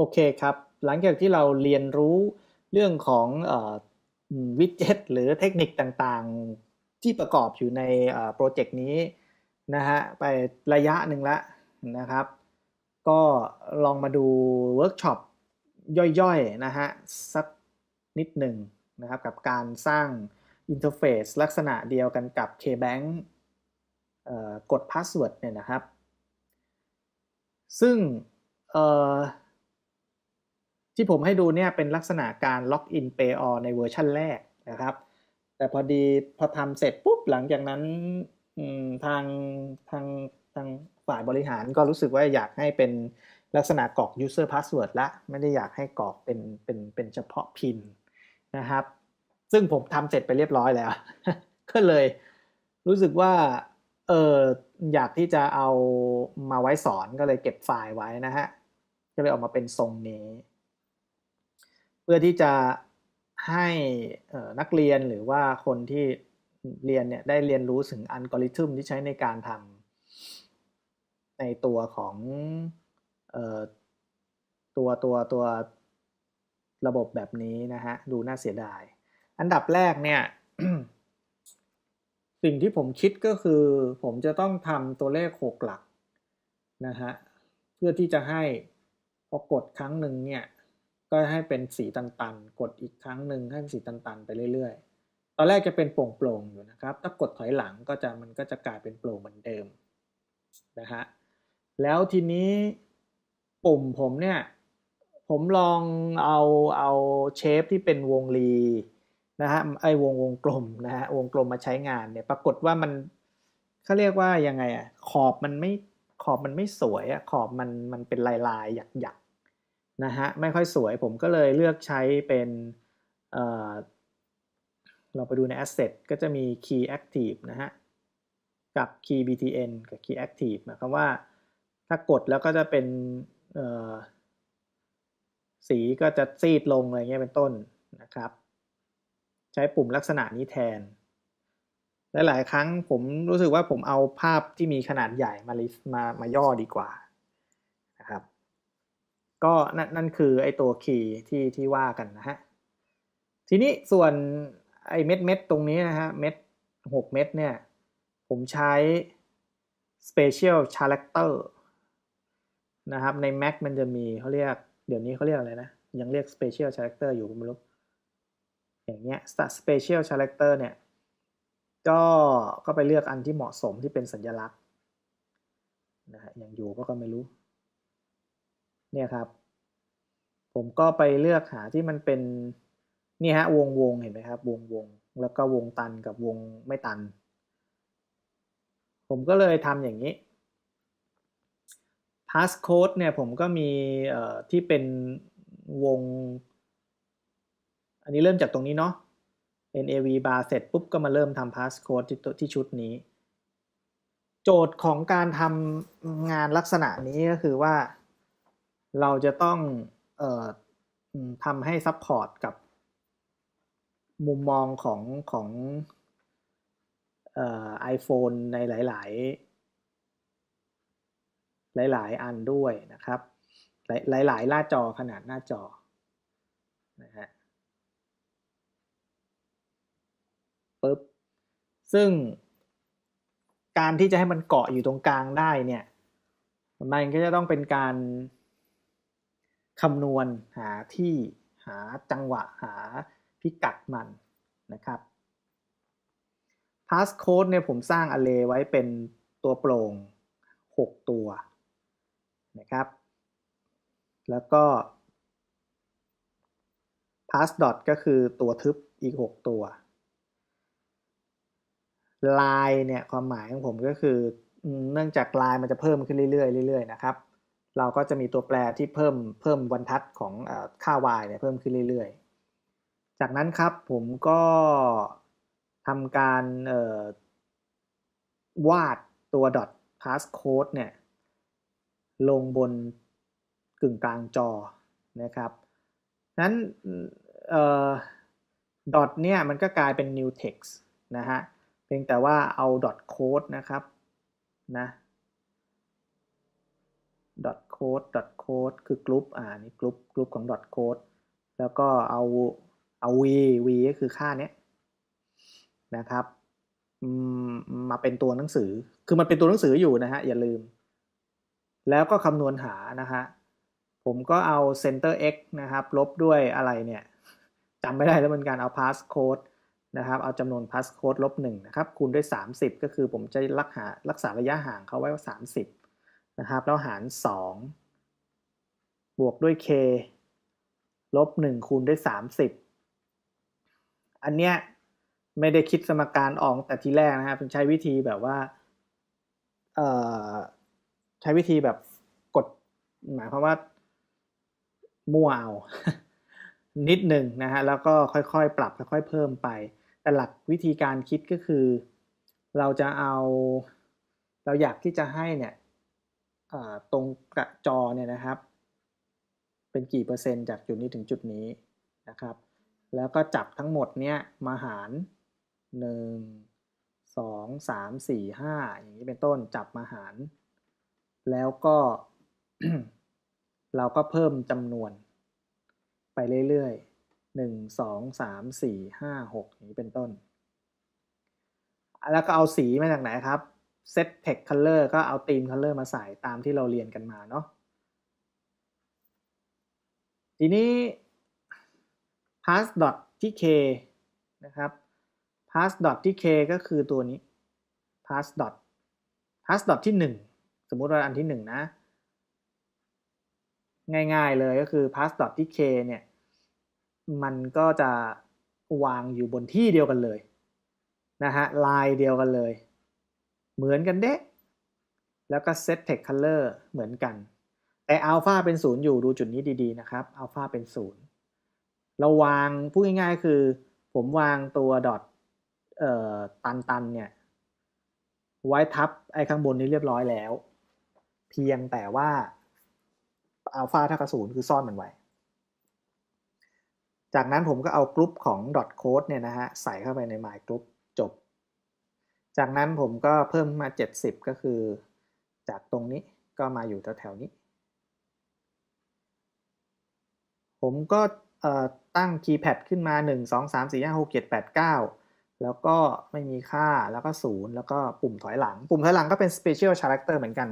โอเคครับ หลังจากที่เราเรียนรู้เรื่องของวิดเจ็ตหรือเทคนิคต่างๆ ที่ประกอบอยู่ในโปรเจกต์นี้นะฮะไประยะหนึ่งแล้วนะครับ ก็ลองมาดูเวิร์กช็อปย่อยๆนะฮะสักนิดหนึ่งนะครับกับการสร้างอินเทอร์เฟซลักษณะเดียวกันกับ KBank กดพาสเวิร์ดเนี่ยนะครับ ซึ่ง ที่ผมให้ดูเนี่ยเป็นลักษณะการล็อกอิน Pay All ในเวอร์ชันแรกนะครับ แต่พอดีพอทำเสร็จปุ๊บหลังจากนั้นทางทางทางฝ่ายบริหารก็รู้สึกว่าอยากให้เป็นลักษณะกรอก user password ละ ไม่ได้อยากให้กรอกเป็นเป็นเป็นเฉพาะพินนะครับ ซึ่งผมทำเสร็จไปเรียบร้อยแล้ว ก็เลยรู้สึกว่าเอออยากที่จะเอามาไว้สอนก็เลยเก็บไฟล์ไว้นะฮะ ก็เลยออกมาเป็นทรงนี้ พื่อที่จะให้นักเรียนหรือว่าคนที่เรียนเนี่ยได้เรียนรู้ถึงอัลกอริทึมที่ใช้ในการทำในตัวของตัวตัวตัวระบบแบบนี้นะฮะดูน่าเสียดาย อันดับแรกเนี่ย สิ่งที่ผมคิดก็คือผมจะต้องทำตัวเลขหกหลักนะฮะเพื่อที่จะให้พอกดครั้งหนึ่งเนี่ย ก็ให้เป็นสีตันๆ กดอีกครั้งหนึ่งให้เป็นสีตันๆ ไปเรื่อยๆ ตอนแรกจะเป็นโปร่งๆ อยู่นะครับ ถ้ากดถอยหลังก็จะมันก็จะกลายเป็นโปร่งเหมือนเดิมนะฮะ แล้วทีนี้ปุ่มผมเนี่ย ผมลองเอาเอาเชฟที่เป็นวงรีนะฮะไอ้วงวงกลมนะฮะวงกลมมาใช้งานเนี่ย ปรากฏว่ามันเขาเรียกว่ายังไงอะขอบมันไม่ขอบมันไม่สวยอะขอบมันมันเป็นลายลายหยักหยัก นะฮะไม่ค่อยสวยผมก็เลยเลือกใช้เป็นเเราไปดูใน asset ก็จะมี key active นะฮะ กับ key btn กับ key active หมายความว่าถ้ากดแล้วก็จะเป็นสีก็จะซีดลงอะไรเงี้ยเป็นต้นนะครับ ใช้ปุ่มลักษณะนี้แทนและหลายครั้งผมรู้สึกว่าผมเอาภาพที่มีขนาดใหญ่มาลิสมามาย่อดีกว่า ก็นั่นนั่นคือไอตัวคีย์ที่ที่ว่ากันนะฮะ ทีนี้ส่วนไอเม็ดเม็ดตรงนี้นะฮะเม็ดหกเม็ดเนี่ย ผมใช้ special character นะครับใน Mac มันจะมีเขาเรียก เดี๋ยวนี้เขาเรียกอะไรนะ ยังเรียก special character อยู่ผมไม่รู้อย่างเงี้ย special character เนี่ย ก็ก็ไปเลือกอันที่เหมาะสมที่เป็นสัญลักษณ์นะฮะอย่างอยู่ก็ก็ไม่รู้ เนี่ยครับ ผมก็ไปเลือกหาที่มันเป็นนี่ฮะวงวงเห็นไหมครับวงวงแล้วก็วงตันกับวงไม่ตัน ผมก็เลยทำอย่างนี้ passcode เนี่ยผมก็มีที่เป็นวง อันนี้เริ่มจากตรงนี้เนาะ nav bar เสร็จปุ๊บก็มาเริ่มทำ passcode ที่ที่ชุดนี้ โจทย์ของการทำงานลักษณะนี้ก็คือว่า เราจะต้องเอ่อทำให้ซัพพอร์ตกับมุมมองของของเอ่อ iPhone ในหลาย ๆ หลาย ๆ อันด้วยนะครับ หลาย ๆ หน้าจอขนาดหน้าจอนะฮะปุ๊บซึ่งการที่จะให้มันเกาะอยู่ตรงกลางได้เนี่ย มันก็จะต้องเป็นการ คำนวณหาที่หาจังหวะหาพิกัดมันนะครับ passcode เนี่ยผมสร้าง array ไว้เป็นตัวโปร่ง 6 ตัวนะครับ แล้วก็ pass dot ก็คือตัวทึบอีก 6 ตัว ลายเนี่ยความหมายของผมก็คือเนื่องจากลายมันจะเพิ่มขึ้นเรื่อยๆเรื่อยๆนะครับ เราก็จะมีตัวแปรที่เพิ่มเพิ่มบรรทัดของค่า y เนี่ยเพิ่มขึ้นเรื่อยๆ จากนั้นครับผมก็ทำการวาดตัว dot passcode เนี่ยลงบนกึ่งกลางจอนะครับนั้นดอทเนี่ยมันก็กลายเป็น new text นะฮะ เพียงแต่ว่าเอา dot code นะครับนะ dot code dot code คือกรุ๊ปอ่านี่กรุ๊ปกรุ๊ปของ dot code แล้วก็เอาเอา v v ก็คือค่าเนี้ยนะครับมมาเป็นตัวหนังสือ คือมันเป็นตัวหนังสืออยู่นะฮะ อย่าลืม แล้วก็คำนวณหานะฮะ ผมก็เอา center x นะครับ ลบด้วยอะไรเนี่ยจำไม่ได้แล้วเหมือนกันเอา passcode นะครับ เอาจำนวน passcode ลบ1นะครับ คูณด้วย 30 ก็คือผมจะรักหารักษาระยะห่างเขาไว้ว่า 30 นะครับ แล้วหาร 2 บวกด้วย k ลบ 1 คูณด้วย 30 อันเนี้ยไม่ได้คิดสมการออกแต่ทีแรกนะครับเป็นใช้วิธีแบบว่าใช้วิธีแบบกดหมายความว่ามั่วเอานิดหนึ่งนะฮะแล้วก็ค่อยๆ ปรับค่อยๆเพิ่มไป แต่หลักวิธีการคิดก็คือ เราจะเอาเราอยากที่จะให้เนี่ย ตรงกระจอเนี่ยนะครับ เป็นกี่เปอร์เซ็นต์จากจุดนี้ถึงจุดนี้นะครับ แล้วก็จับทั้งหมดเนี่ยมาหาร 1 2 3 4 5 อย่างนี้เป็นต้นจับมาหาร แล้วก็เราก็เพิ่มจำนวน ไปเรื่อยๆหนึ่งสองสามสี่ห้าหกอย่างนี้เป็นต้น แล้วก็เอาสีมาจากไหนครับ set text color ก็เอา theme color มาใส่ตามที่เราเรียนกันมาเนาะทีนี้ pass dot ที่ k นะครับ pass dot ที่ k ก็คือตัวนี้ pass dot pass dot ที่ 1 สมมุติว่าอันที่ 1 นะ ง่ายๆเลยก็คือ pass dot ที่ k เนี่ย มันก็จะวางอยู่บนที่เดียวกันเลยนะฮะลายเดียวกันเลย เหมือนกันเด้แล้วก็ set text color เหมือนกัน แต่ alpha เป็นศูนย์อยู่ดูจุดนี้ดีๆนะครับ alpha เป็นศูนย์เราวางพูดง่ายๆคือ ผมวางตัวดอทเอ่อตันเนี่ย ไว้ทับไอ้ข้างบนนี้เรียบร้อยแล้ว เพียงแต่ว่าอัลฟาเท่ากับศูนย์คือซ่อนมันไว้ จากนั้นผมก็เอากรุ๊ปของ code เนี่ยนะฮะใส่เข้าไปใน my group จากนั้นผมก็เพิ่มมา 70 ก็คือ จากตรงนี้ก็มาอยู่แถวๆนี้ ผมก็ตั้ง keypad ขึ้นมา 1 2 3 4 5 6 7 8 9 แล้วก็ไม่มีค่าแล้วก็ 0 แล้วก็ปุ่มถอยหลัง ปุ่มถอยหลังก็เป็น special character เหมือนกัน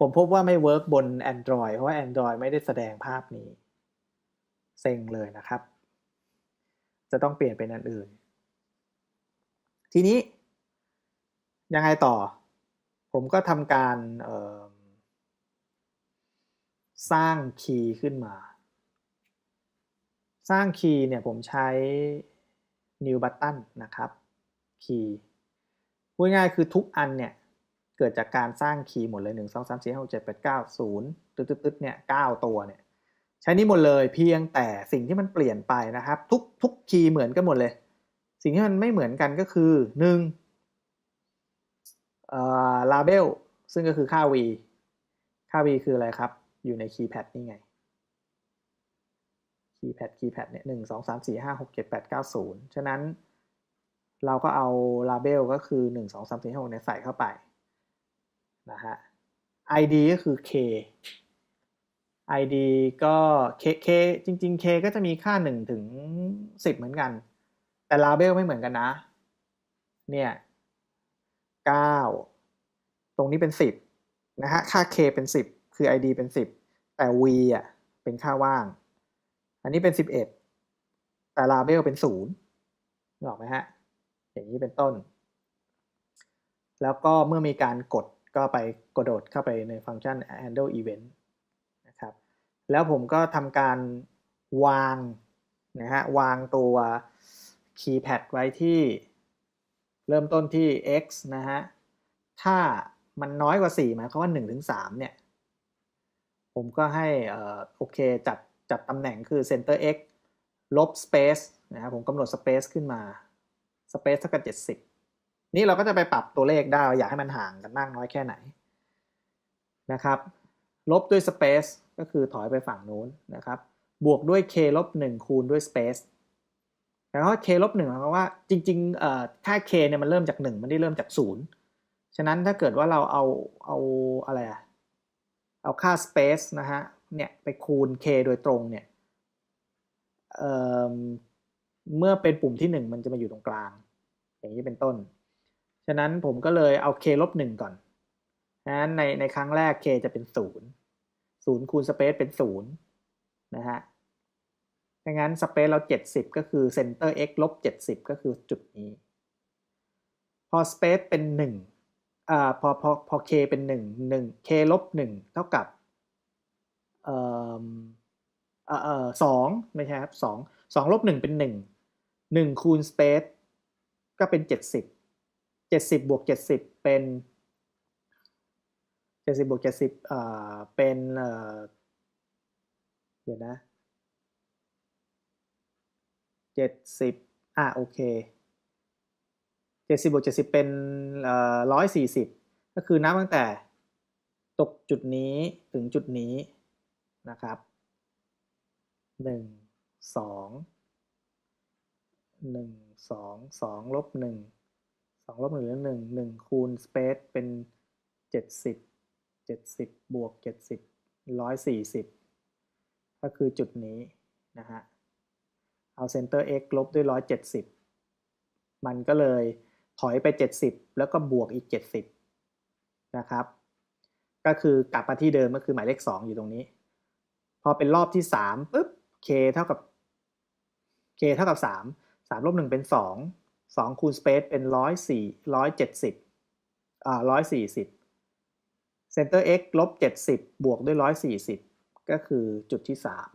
ผมพบว่าไม่เวิร์กบน Android เพราะว่า Android ไม่ได้แสดงภาพนี้ เซ็งเลยนะครับ จะต้องเปลี่ยนเป็นอันอื่น ทีนี้ ยังไงต่อ ผมก็ทำการสร้างคีย์ขึ้นมา สร้างคีย์เนี่ยผมใช้ new button นะครับคีย์พูดง่ายคือทุกอันเนี่ย เกิดจากการสร้างคีย์หมดเลย 1 2 3 4 5 6 7 8 9 0 ตึ๊ดตึ๊ดเนี่ย9ตัวเนี่ย ใช้นี้หมดเลยเพียงแต่สิ่งที่มันเปลี่ยนไปนะครับ ทุกทุกคีย์เหมือนกันหมดเลย สิ่งที่มันไม่เหมือนกันก็คือ 1 เอ่อ label ซึ่งก็คือค่า v ค่า v คืออะไรครับ อยู่ในคีย์แพดนี่ไงคีย์แพดคีย์แพดเนี่ยหนึ่งสองสามสี่ห้าหกเจ็ดแปดเก้าศูนย์ฉะนั้นเราก็เอา label ก็คือหนึ่งสองสามสี่ห้าหกเนี่ยใส่เข้าไปนะฮะ id ก็คือ k id ก็ k k จริง ๆ k ก็จะมีค่า1ถึง10 เหมือนกัน แต่ label ไม่เหมือนกันนะ เนี่ย 9 ตรงนี้เป็น 10 นะฮะ ค่า k เป็น 10 คือ id เป็น 10 แต่ v อะ เป็นค่าว่าง อันนี้เป็น 11 แต่ label เป็น0นึกออกไหมฮะ อย่างนี้เป็นต้น แล้วก็เมื่อมีการกดก็ไปกระโดดเข้าไปในฟังก์ชัน handle event นะครับ แล้วผมก็ทำการวางนะฮะ วางตัว keypad ไว้ที่ เริ่มต้นที่ x นะฮะ ถ้ามันน้อยกว่า 4 หมายความว่า1ถึง3เนี่ย ผมก็ให้โอเคจัดจัดตำแหน่งคือ center x ลบ space นะครับผมกำหนด space ขึ้นมา space เท่ากับ 70 นี่เราก็จะไปปรับตัวเลขได้อยากให้มันห่างกันมากน้อยแค่ไหนนะครับ ลบด้วย space ก็คือถอยไปฝั่งนู้นนะครับ บวกด้วย k ลบ 1 คูณด้วย space แล้วก็ k ลบหนึ่งหมายความว่าจริงๆค่า k เนี่ยมันเริ่มจาก1มันได้เริ่มจาก0ฉะนั้นถ้าเกิดว่าเราเอาเอาอะไรอะเอาค่า space นะฮะเนี่ยไปคูณ k โดยตรงเนี่ยเเมื่อเป็นปุ่มที่ 1 มันจะมาอยู่ตรงกลาง อย่างนี้เป็นต้น ฉะนั้นผมก็เลยเอา k ลบ1ก่อนนะในในครั้งแรก k จะเป็น 0 0 คูณ space เป็น 0 นะฮะ ดังนั้น space เรา 70 ก็คือ center x ลบ70ก็คือจุดนี้ พอ space เป็น1อ่าพอพอพอ k เป็น 1 1 k ลบ1เท่ากับเอ่อเอ่อเอ่อสองไม่ใช่ครับสองสองลบหนึ่งเป็นหนึ่งหนึ่งคูณ space ก็เป็นเจ็ดสิบเจ็ดสิบบวกเจ็ดสิบเป็นเจ็ดสิบบวกเจ็ดสิบเอ่อเป็นเอ่อเดี๋ยวนะ เจ็ดสิบอะโอเคเจ็ดสิบบวกเจ็ดสิบเป็นร้อยสี่สิบก็คือนับตั้งแต่ตกจุดนี้ถึงจุดนี้นะครับหนึ่งสองหนึ่งสองสองลบหนึ่งสองลบหนึ่งหรือหนึ่งหนึ่งคูณสเปซเป็นเจ็ดสิบเจ็ดสิบบวกเจ็ดสิบร้อยสี่สิบก็คือจุดนี้นะฮะ เอาเซนเตอร์ x ลบด้วยร้อยเจ็ดสิบมันก็เลยถอยไปเจ็ดสิบแล้วก็บวกอีกเจ็ดสิบนะครับ ก็คือกลับมาที่เดิมก็คือหมายเลขสองอยู่ตรงนี้ พอเป็นรอบที่สามปุ๊บ k เท่ากับ k เท่ากับสามสามลบหนึ่งเป็นสองสองคูณ space เป็นร้อยสี่ร้อยเจ็ดสิบอ่าร้อยสี่สิบ center x ลบเจ็ดสิบบวกด้วยร้อยสี่สิบก็คือจุดที่สาม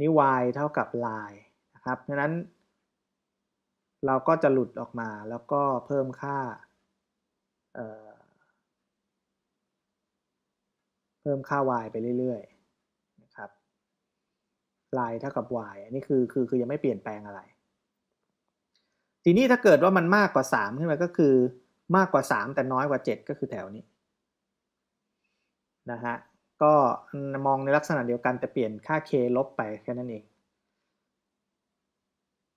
นี่ y เท่ากับ line นะครับดังนั้น เราก็จะหลุดออกมาแล้วก็เพิ่มค่าเพิ่มค่า y ไปเรื่อยๆ y เท่ากับ y อันนี้คือคือคือยังไม่เปลี่ยนแปลงอะไร ทีนี้ถ้าเกิดว่ามันมากกว่า 3 ขึ้นมาก็คือมากกว่า 3 แต่น้อยกว่า 7 ก็คือแถวนี้นะฮะ ก็มองในลักษณะเดียวกันแต่เปลี่ยนค่า k ลบไปแค่นั้นเอง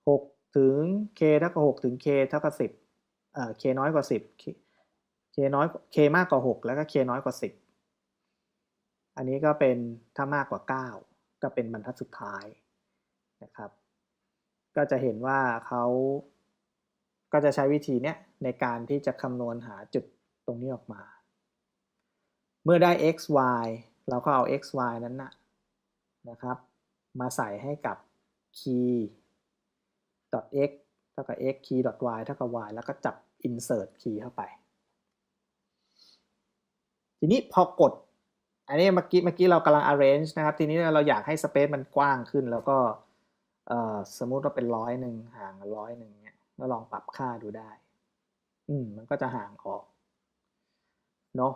6 ถึง k เท่ากับ 6 ถึง k เท่ากับ 10เอ่อ k น้อยกว่า 10 k, k น้อย k มากกว่า 6 แล้วก็ k น้อยกว่า 10 อันนี้ก็เป็นถ้ามากกว่า 9 ก็เป็นบรรทัดสุดท้ายนะครับ ก็จะเห็นว่าเขาก็จะใช้วิธีเนี้ยในการที่จะคำนวณหาจุดตรงนี้ออกมา เมื่อได้ x y เราก็เอา x y นั้นนะนะครับ มาใส่ให้กับ key x เท่ากับ x key y เท่ากับ y แล้วก็จับ insert key เข้าไป ทีนี้พอกด อันนี้เมื่อกี้เมื่อกี้เรากำลัง arrange นะครับ ทีนี้เราอยากให้ space มันกว้างขึ้น แล้วก็สมมุติว่าเป็นร้อยหนึ่งห่างร้อยหนึ่งเนี่ยก็ลองปรับค่าดูได้ อืมมันก็จะห่างออก เนาะ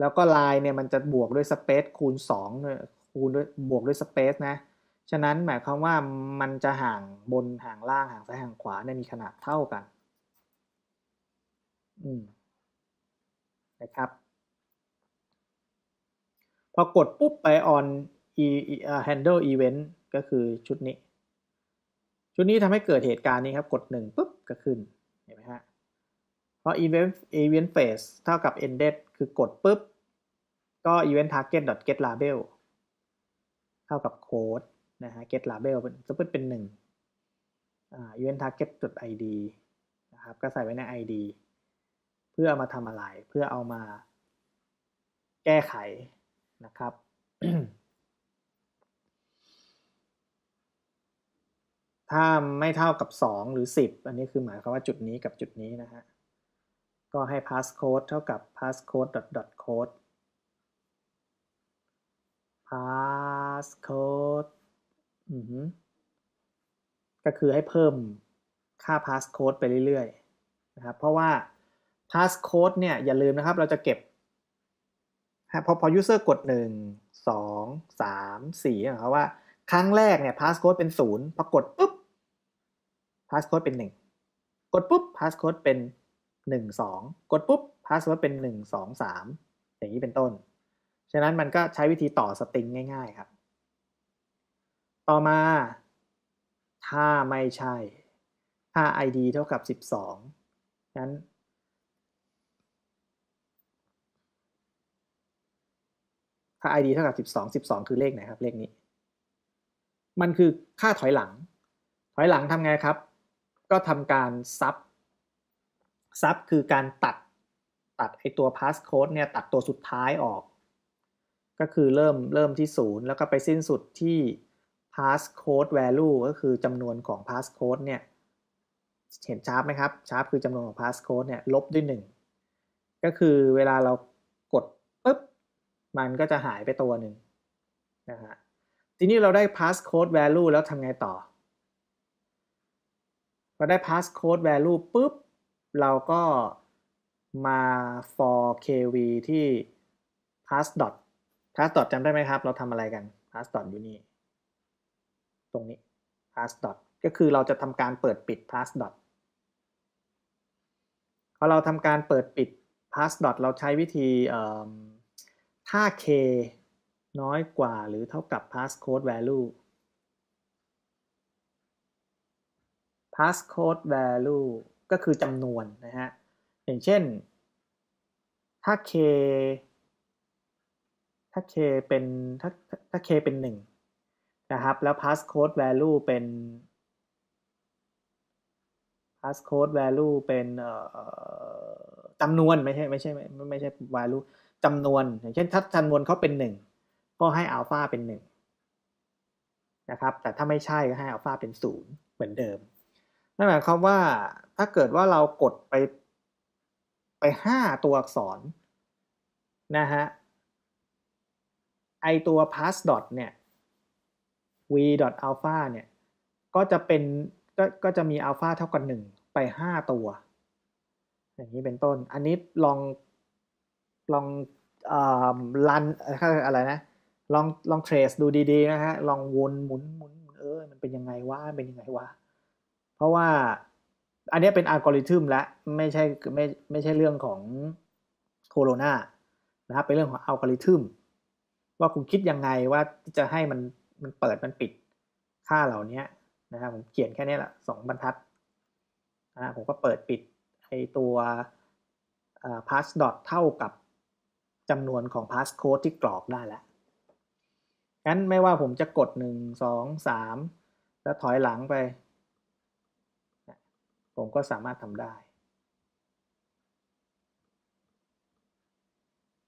แล้วก็ลายเนี่ยมันจะบวกด้วย space คูณ2เนี่ยคูณด้วยบวกด้วย space นะ ฉะนั้นหมายความว่ามันจะห่างบนห่างล่างห่างซ้ายห่างขวาเนี่ยมีขนาดเท่ากันอืมนะครับพอกดปุ๊บไป on e handle event ก็คือชุดนี้ ชุดนี้ทำให้เกิดเหตุการณ์นี้ครับ กดหนึ่งปุ๊บก็ขึ้นเห็นไหมฮะ ราะ event event phase เท่ากับ ended คือกดปุ๊บ ก็ event target get label เท่ากับโค้ดนะฮะ get label จะเปิดเป็นหนึ่ง event target id นะครับ ก็ใส่ไว้ใน id เพื่อเอามาทำอะไร เพื่อเอามาแก้ไขนะครับถ้าไม่เท่ากับ 2 หรือ 10 อันนี้คือหมายความว่าจุดนี้กับจุดนี้นะฮะ ก็ให้ passcode เท่ากับ passcode dot dot code passcode ก็คือให้เพิ่มค่า passcode ไปเรื่อยๆนะครับ เพราะว่า passcode เนี่ยอย่าลืมนะครับเราจะเก็บพอพอ user กด 1 2 3 4นะครับว่าครั้งแรกเนี่ย passcode เป็น 0 พอกดปุ๊บ passcode เป็น 1 กดปุ๊บ passcode เป็น 1 2 กดปุ๊บ passcode เป็น 1 2 3 อย่างนี้เป็นต้น ฉะนั้นมันก็ใช้วิธีต่อสตริงง่ายๆครับ ต่อมา ถ้าไม่ใช่ ถ้า id เท่ากับ 12นั้นถ้า id เท่ากับ 12 12 คือเลขไหนครับเลขนี้ มันคือค่าถอยหลัง ถอยหลังทำไงครับ ก็ทำการซับ ซับคือการตัดตัดไอตัว passcode เนี่ยตัดตัวสุดท้ายออก ก็คือเริ่มเริ่มที่ศูนย์แล้วก็ไปสิ้นสุดที่ passcode value ก็คือจำนวนของ passcode เนี่ย เห็นชาร์ปไหมครับ ชาร์ปคือจำนวนของ passcode เนี่ย ลบด้วย 1 ก็คือเวลาเรากดปุ๊บ มันก็จะหายไปตัวหนึ่งนะฮะ ทีนี้เราได้ passcode value แล้วทำไงต่อ เราได้ passcode value ปุ๊บ เราก็มา for kv ที่ pass dot pass dot จำได้ไหมครับ เราทำอะไรกัน pass dot อยู่นี่ ตรงนี้ pass dot ก็คือเราจะทำการเปิดปิด pass dot พอเราทำการเปิดปิด pass dot เราใช้วิธีถ้า k น้อยกว่าหรือเท่ากับ passcode value passcode value ก็คือจำนวนนะฮะอย่างเช่น ถ้า k ถ้า k เป็นถ้าถ้า k เป็น1นะครับแล้ว passcode value เป็น passcode value เป็นจำนวนไม่ใช่ไม่ใช่ไม่ไม่ใช่ value จำนวน อย่างเช่นถ้าจำนวนเขาเป็น 1 ก็ให้อัลฟาเป็น1นะครับแต่ถ้าไม่ใช่ก็ให้อัลฟาเป็น 0 เหมือนเดิม นั่นหมายความว่าถ้าเกิดว่าเรากดไปไป5ตัวอักษรนะฮะไอตัว pass dot เนี่ย v dot alpha เนี่ย ก็จะเป็นก็ก็จะมีอัลฟาเท่ากับ1ไป 5 ตัว อย่างนี้เป็นต้น อันนี้ลองลองรันอะไรนะ ลองลองเทรสดูดีๆนะฮะ ลองวนหมุนหมุนเออ มันเป็นยังไงวะเป็นยังไงวะ เพราะว่าอันนี้เป็นอัลกอริทึมและไม่ใช่ไม่ไม่ใช่เรื่องของโคโรนานะครับเป็นเรื่องของอัลกอริทึมว่าคุณคิดยังไงว่าจะให้มันมันเปิดมันปิดค่าเหล่านี้นะครับผมเขียนแค่นี้แหละสองบรรทัดนะผมก็เปิดปิดไอตัว pass dot เท่ากับจำนวนของ pass code ที่กรอกได้แล้วงั้นไม่ว่าผมจะกด 1 2 3 แล้วถอยหลังไป ผมก็สามารถทำได้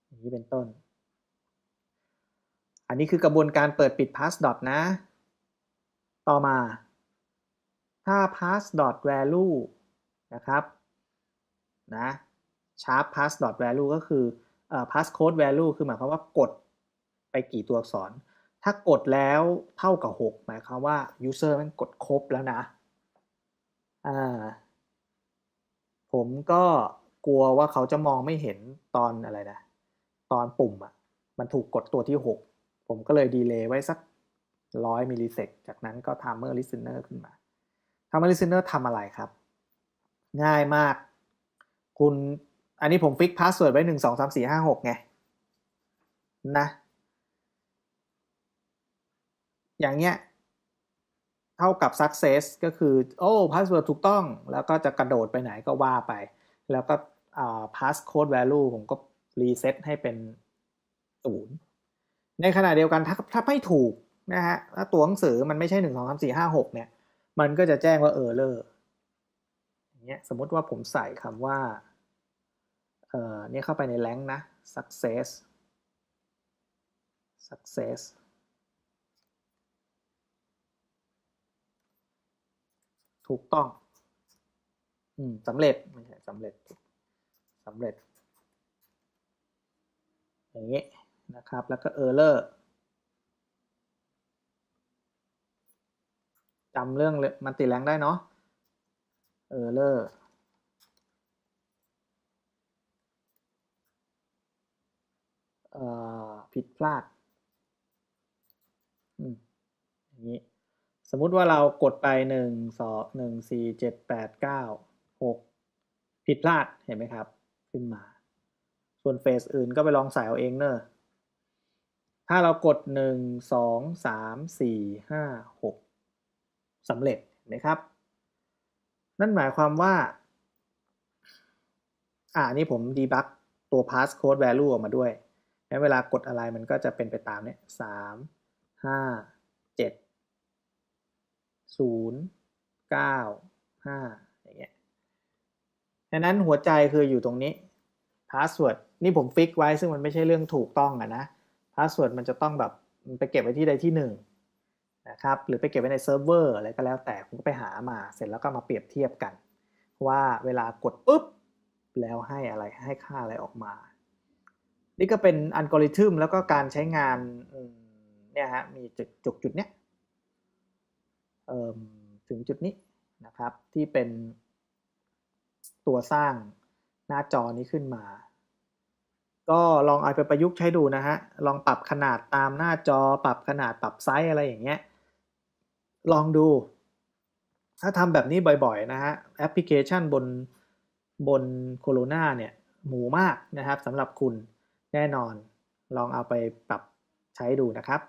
อย่างนี้เป็นต้น อันนี้คือกระบวนการเปิดปิด pass dot นะ ต่อมา ถ้า pass dot value นะครับนะ sharp pass dot value ก็คือ pass code value คือหมายความว่ากดไปกี่ตัวอักษร ถ้ากดแล้วเท่ากับ 6 หมายความว่า user มันกดครบแล้วนะ อ่า ผมก็กลัวว่าเขาจะมองไม่เห็นตอนอะไรนะ ตอนปุ่มอะ่ะ มันถูกกดตัวที่ 6 ผมก็เลยดีเลย์ไว้สักร้อยมิลลิเซกจากนั้นก็ timer listener ขึ้นมา timer listener ทำอะไรครับ ง่ายมาก คุณอันนี้ผมฟิกพาสเวิร์ดไว้หนึ่งสองสามสี่ห้าหกไง นะ อย่างเงี้ย เท่ากับ success ก็คือ โอ้พาสเวิร์ดถูกต้อง แล้วก็จะกระโดดไปไหนก็ว่าไป แล้วก็ passcode value ผมก็รีเซ็ตให้เป็นศูนย์ในขณะเดียวกันถ้าถ้าไม่ถูกนะฮะถ้าตัวหนังสือมันไม่ใช่หนึ่งสองสามสี่ห้าหกเนี่ย มันก็จะแจ้งว่า error อย่างเงี้ยสมมติว่าผมใส่คำว่าเอ่อนี่ยเข้าไปในแรงนะ success success ถูกต้อง อืมสำเร็จไม่ใช่สำเร็จสำเร็จ อย่างนี้นะครับ แล้วก็ error จำเรื่องมันติแรงได้เนาะ error ผิดพลาดอย่างนี้ สมมุติว่าเรากดไปหนึ่งสองหนึ่งสี่เจ็ดแปดเก้าหกผิดพลาดเห็นไหมครับ ขึ้นมา ส่วนเฟสอื่นก็ไปลองใส่เอาเองเนอะถ้าเรากดหนึ่งสองสามสี่ห้าหกสำเร็จเห็นไหมครับ นั่นหมายความว่า อ่านี่ผมดีบักตัว passcode value ออกมาด้วย แล้วเวลากดอะไรมันก็จะเป็นไปตามเนี้ยสามห้าเจ็ด ศูนย์เก้าห้าอย่างเงี้ยดังนั้นหัวใจคืออยู่ตรงนี้พาสเวิร์ดนี่ผมฟิกไว้ซึ่งมันไม่ใช่เรื่องถูกต้องอะนะพาสเวิร์ดมันจะต้องแบบมันไปเก็บไว้ที่ใดที่หนึ่งนะครับหรือไปเก็บไว้ในเซิร์ฟเวอร์อะไรก็แล้วแต่คุณก็ไปหามาเสร็จแล้วก็มาเปรียบเทียบกัน ว่าเวลากดปุ๊บแล้วให้อะไรให้ค่าอะไรออกมา นี่ก็เป็นอัลกอริทึมแล้วก็การใช้งานเนี่ยฮะมีจุดจุดจุดเนี้ย ถึงจุดนี้นะครับที่เป็นตัวสร้างหน้าจอนี้ขึ้นมา ก็ลองเอาไปประยุกต์ใช้ดูนะฮะ ลองปรับขนาดตามหน้าจอ ปรับขนาดปรับไซส์อะไรอย่างเงี้ย ลองดู ถ้าทำแบบนี้บ่อยๆนะฮะแอปพลิเคชันบนบนโคโรนาเนี่ยหมูมากนะครับสำหรับคุณแน่นอนลองเอาไปปรับใช้ดูนะครับ